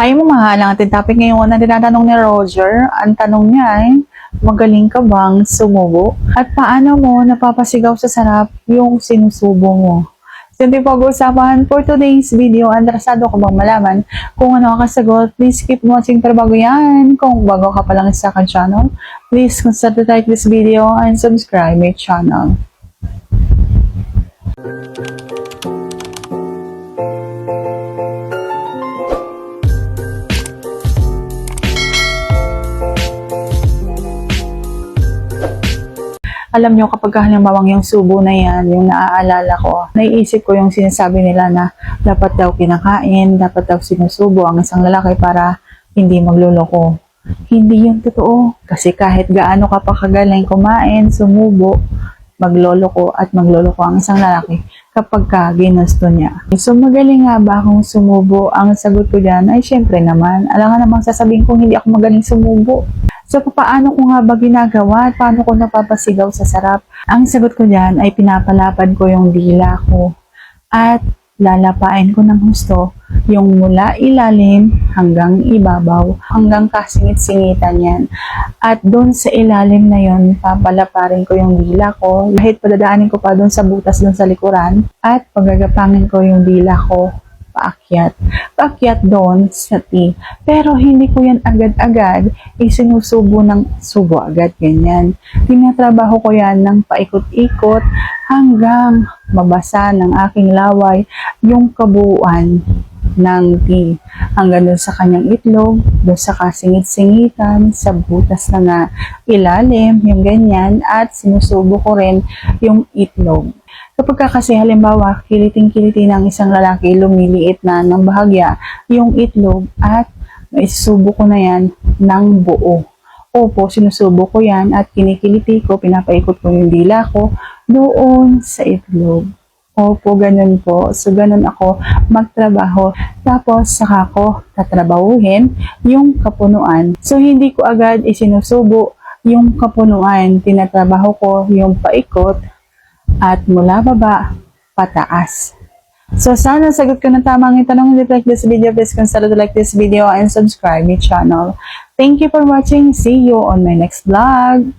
Hi mo mahal, ang ating topic ngayon na tinatanong ni Roger. Ang tanong niya ay, magaling ka bang sumubo? At paano mo napapasigaw sa sarap yung sinusubo mo? So, yung pag-uusapan for today's video, interesado ka bang malaman kung ano ang kasagot, please keep watching pero bago yan. Kung bago ka pa lang sa akin channel, please consider to like this video and subscribe my channel. Alam nyo, kapag halimbawa yung subo na yan, yung naaalala ko, naiisip ko yung sinasabi nila na dapat daw kinakain, dapat daw sinusubo ang isang lalaki para hindi magluloko. Hindi yun totoo. Kasi kahit gaano ka pa kagaling kumain, sumubo, magloloko at magloloko ang isang lalaki kapag ka ginusto niya. So magaling nga ba akong sumubo? Ang sagot ko dyan ay syempre naman. Alam nga namang sasabihin kong hindi ako magaling sumubo. So, paano ko nga ba ginagawa? Paano ko napapasigaw sa sarap? Ang sagot ko dyan ay pinapalapad ko yung dila ko. At lalapain ko ng gusto yung mula ilalim hanggang ibabaw, hanggang kasingit-singitan yan. At doon sa ilalim na yon papalaparin ko yung dila ko, kahit padadaanin ko pa doon sa butas doon sa likuran, at pagagapangin ko yung dila ko paakyat. Paakyat doon sa T. Pero hindi ko yan agad-agad isinusubo ng subo agad ganyan. Tinatrabaho ko yan ng paikot-ikot hanggang mabasa ng aking laway yung kabuuan ng T. Hanggang doon sa kanyang itlog, doon sa kasingit-singitan, sa butas na nga ilalim, yung ganyan, at sinusubo ko rin yung itlog. Kapag ka kasi halimbawa, kiliting-kiliti ng isang lalaki, lumiliit na ng bahagya yung itlog at isusubo ko na yan ng buo. Opo, sinusubo ko yan at kinikiliti ko, pinapaikot ko yung dila ko doon sa itlog. Opo, ganun po. So, ganun ako magtrabaho. Tapos, saka ko tatrabahuhin yung kapunuan. So, hindi ko agad isinusubo yung kapunuan. Tinatrabaho ko yung paikot at mula baba, pataas. So, sana sagot ko na tama ang itanong. If like this video, please consider to like this video and subscribe my channel. Thank you for watching. See you on my next vlog.